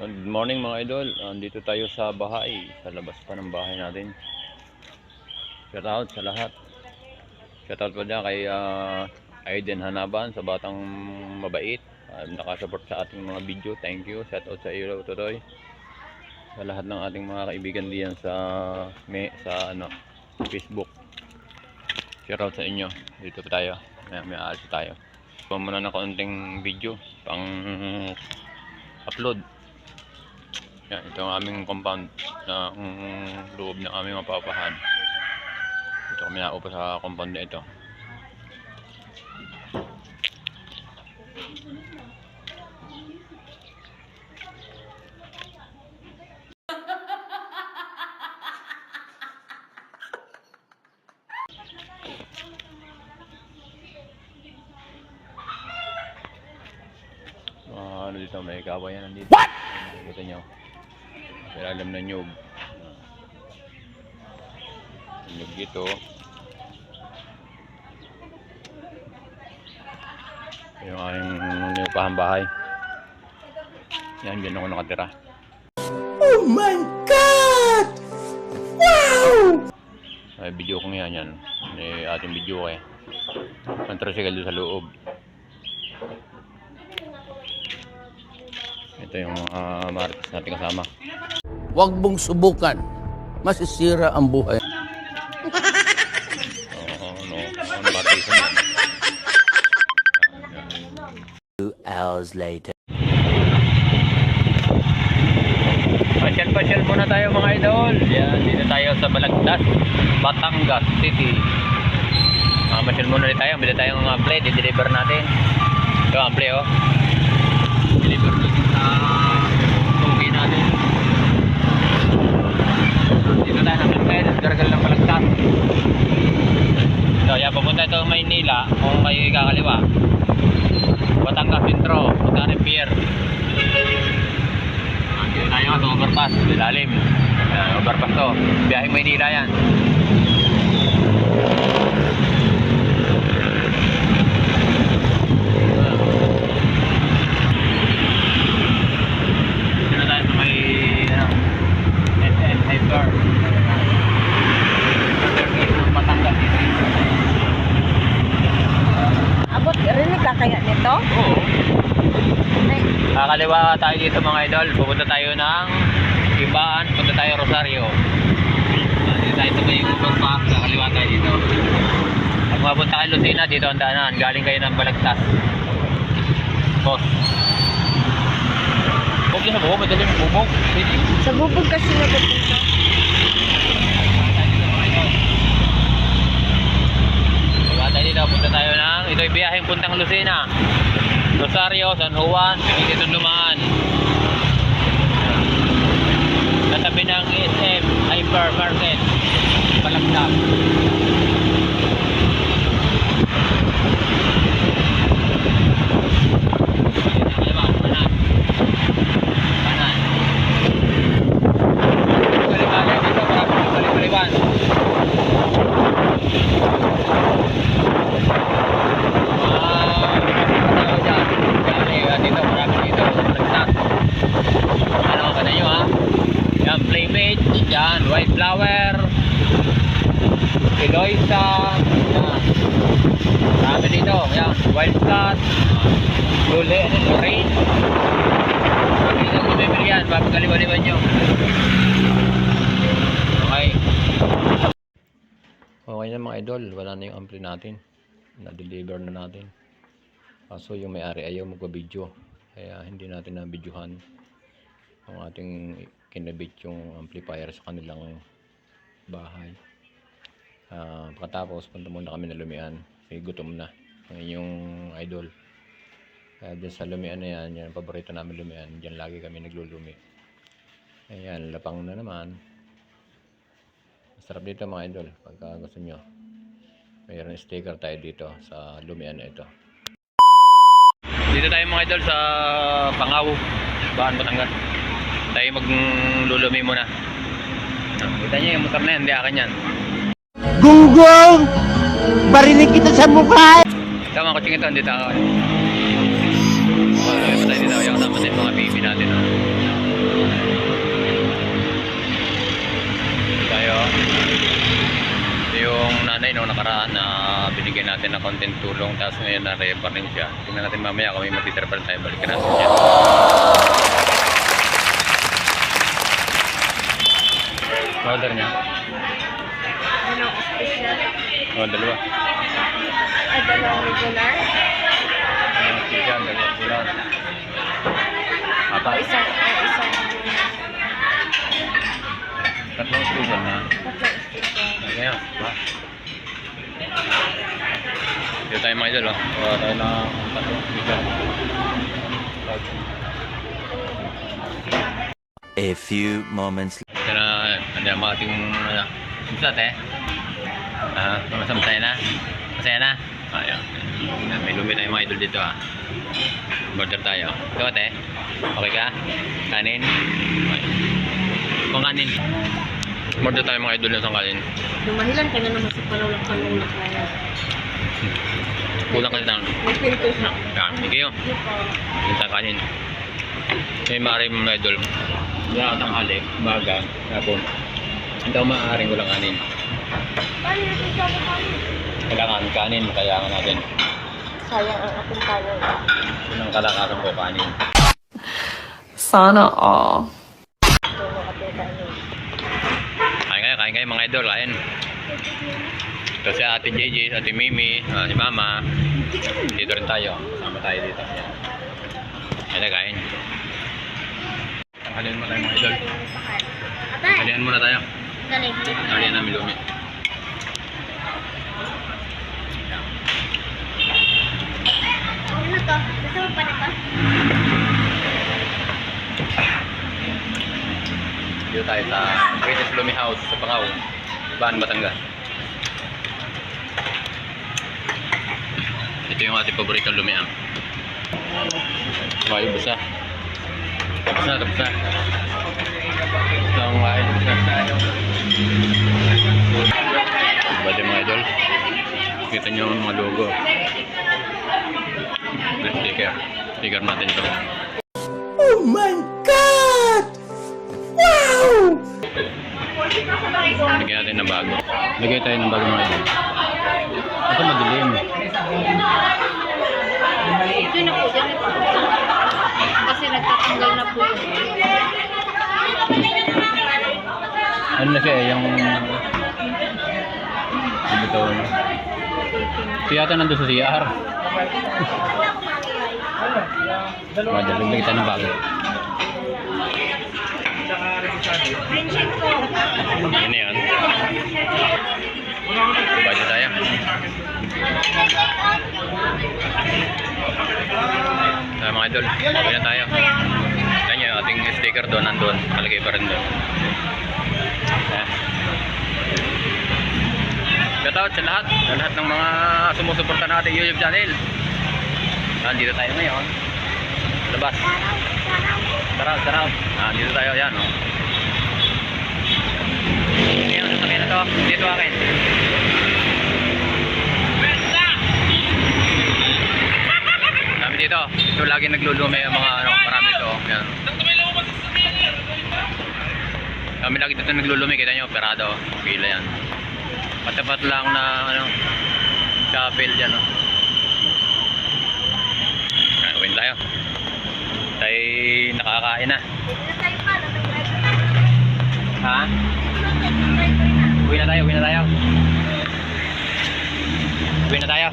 Good morning mga idol. Andito tayo sa bahay. Sa labas pa ng bahay natin. Shout out sa lahat. Shout out pa dyan kay ah, Aiden Hanaban sa batang mabait. Uh, nakasupport sa ating mga video. Thank you. Shout out sa iyo Totoy. Sa lahat ng ating mga kaibigan diyan sa may, sa ano Facebook. Shout out sa inyo. Dito pa tayo. May, may aalis tayo. Pa muna na kaunting video pang upload. Yan, ito ang aming compound na loob ng aming mapapahan. Ito kami naupo sa compound na ito. Mga ano dito, may kawayan nandito. What? Nakikita nyo. Alam na nyug. Nyug dito. Yung aking nipahang bahay. Yan, dyan ako nakatira. Oh my God! Wow! Ay, video ko nga yan. May ating video eh. Ang tricycle doon sa loob. Ito yung mga marites natin kasama. Huwag mong subukan. Masisira ang buhay. Two hours later. Pasyal-pasyal muna tayo mga idol. Yan, dito tayo sa Balagtas, Batangas City. Uh, pasyal muna rin tayo. Bili tayong ample, di-deliver natin. Ito ample oh. Deliver natin sa tugi natin. Dito tayo ng Mercedes, gargal ng Balagtas. So, yan, pupunta ito Maynila kung kayo kakaliwa. Batangas Intro, Batangas Pier. Tayo sa overpass, ilalim. Yan, overpass to. Biyaheng Maynila yan. Ano. Abot rinig ka kaya nito? Kakaliwa tayo dito mga idol. Pupunta tayo ng Ibaan, punta tayo Rosario. Dito tayo sa may Ubang Park. Kakaliwa tayo dito. Pag mapunta kayo Lucena, dito ang daanan. Galing kayo ng Balagtas. Boss. Huwag sa buhok, madali bumog. Sige. sa bubog kasi na pupunta. Diba tayo dito, punta tayo ng, ito yung biyaheng puntang Lucena. Rosario, San Juan, dito dumaan. Katabi ng SM, Hypermarket, Palagdag. Kanan, kanan. Kanan. Balik-balik dito, marami balik-balikan. Ah, ano dyan? Dami, ah, dito, marami dito. Nagtas. Ano ka na nyo ha? Yan, Playmate. Yan, White Flower. Eloisa. Yan. Marami dito. Yan, Wildcat. Lule, ano, Lorraine. Marami dito bumibili yan. Papagaliwan-iwan nyo. Okay. Okay na mga idol, wala na yung ampli natin. Na-deliver na natin. Kaso yung may-ari ayaw magpa-video. Kaya hindi natin na-videohan ang ating kinabit yung amplifier sa kanilang bahay. Ah, pagkatapos, punta muna kami na lumian. Kasi gutom na ang inyong idol. Kaya dyan sa lumian na yan, yan ang paborito namin lumian. Diyan lagi kami naglulumi. Ayan, lapang na naman. Masarap dito mga idol, pagka gusto nyo. Mayroon sticker tayo dito sa lumian na ito. Dito tayo mga idol sa Pangaw, Bahan Batangas. Tayo maglulumi muna. Ah, kita niyo yung motor na yan, hindi akin yan. Google! Barinig kita sa mukha! Tama ko tingin ito, hindi tao. Wala tayo dito, yung naman yung mga baby natin. Ah. Tayo. Yung nanay nung nakaraan na binigyan natin ng konting tulong tapos ngayon na-repa rin siya. Tingnan natin mamaya may matitira pa rin tayo. Balikan natin siya. Order niya? Ano, special? O, dalawa. Ay, dalawang regular? Yan, dalawa ulan. O, Apat. isang, o, isang, tayo mga idol, oh. Kuha tayo ng special. A few moments Ito na, ano yung mga ating, ano, Kumusta, te? Ah, masaya masaya na? Masaya na? Ayun. May lumi tayo mga idol dito, ah. Order tayo. Ito, te? Okay ka? Kanin? Okay. Kung kanin. Order tayo mga idol ng isang kanin. Lumahilan ka na naman sa panulak-panulak na yan. Kulang kasi ng yan. Ikaw, yung sa kanin. May maaari mga idol. Wala ka tanghali, baga, hapon. Hindi ako maaaring walang kanin. Kailangan kanin, kailangan natin. Sayang ang ating kanin. Yun ang kalakasan ko, kanin. Sana all. Kanin. Kain kayo, kain kayo mga idol, kain. Ito si Ate JJ, si Ate Mimi, ah, si Mama. Dito rin tayo. Sama tayo dito. Yan. Ayun na, kain. Tanghalian mo tayo mga idol. Tanghalian muna tayo. Tanghalian namin lumi. Ano to? Gusto mo pa nito? Dito tayo sa Greatest Lumi House sa Pangaw, Bahan, Batangas. Ito yung ating paboritong lumiang. May ubos na. Tapos na, tapos na. Ito ang kain, tapos na. Diba din mga idol? Kita nyo ang mga logo. Sticker. Sticker natin ito. Oh my Lagyan natin ng bago. Lagyan tayo ng bago mga idol. Ito madilim. Ito na po, dyan. Kasi nagtatanggal na po. Ano na siya eh, yung... Ano ito? Si yata nandun sa CR. Madal, lagyan tayo ng bago. Friendship ko. Yan yan. Bago tayo. Tayo mga idol, okay na tayo. Nyo, yung ating sticker doon, nandun. Kalagay pa rin doon. Shoutout sa lahat, sa lahat ng mga sumusuporta na ating YouTube channel. Nandito tayo ngayon. Labas. Tara, tara. Ah, dito tayo, yan. Oh. Ayan, sasakyan na to. Dito akin. Dami dito. Ito lagi naglulume ang mga ano, marami to. Yan. Kami lagi dito naglulume. Kita nyo, operado. Pila yan. Patapat lang na ano, chapel dyan. Oh. Yan, win tayo. Tayo nakakain na. Ha? Uwi na tayo, uwi na tayo. Uwi na tayo.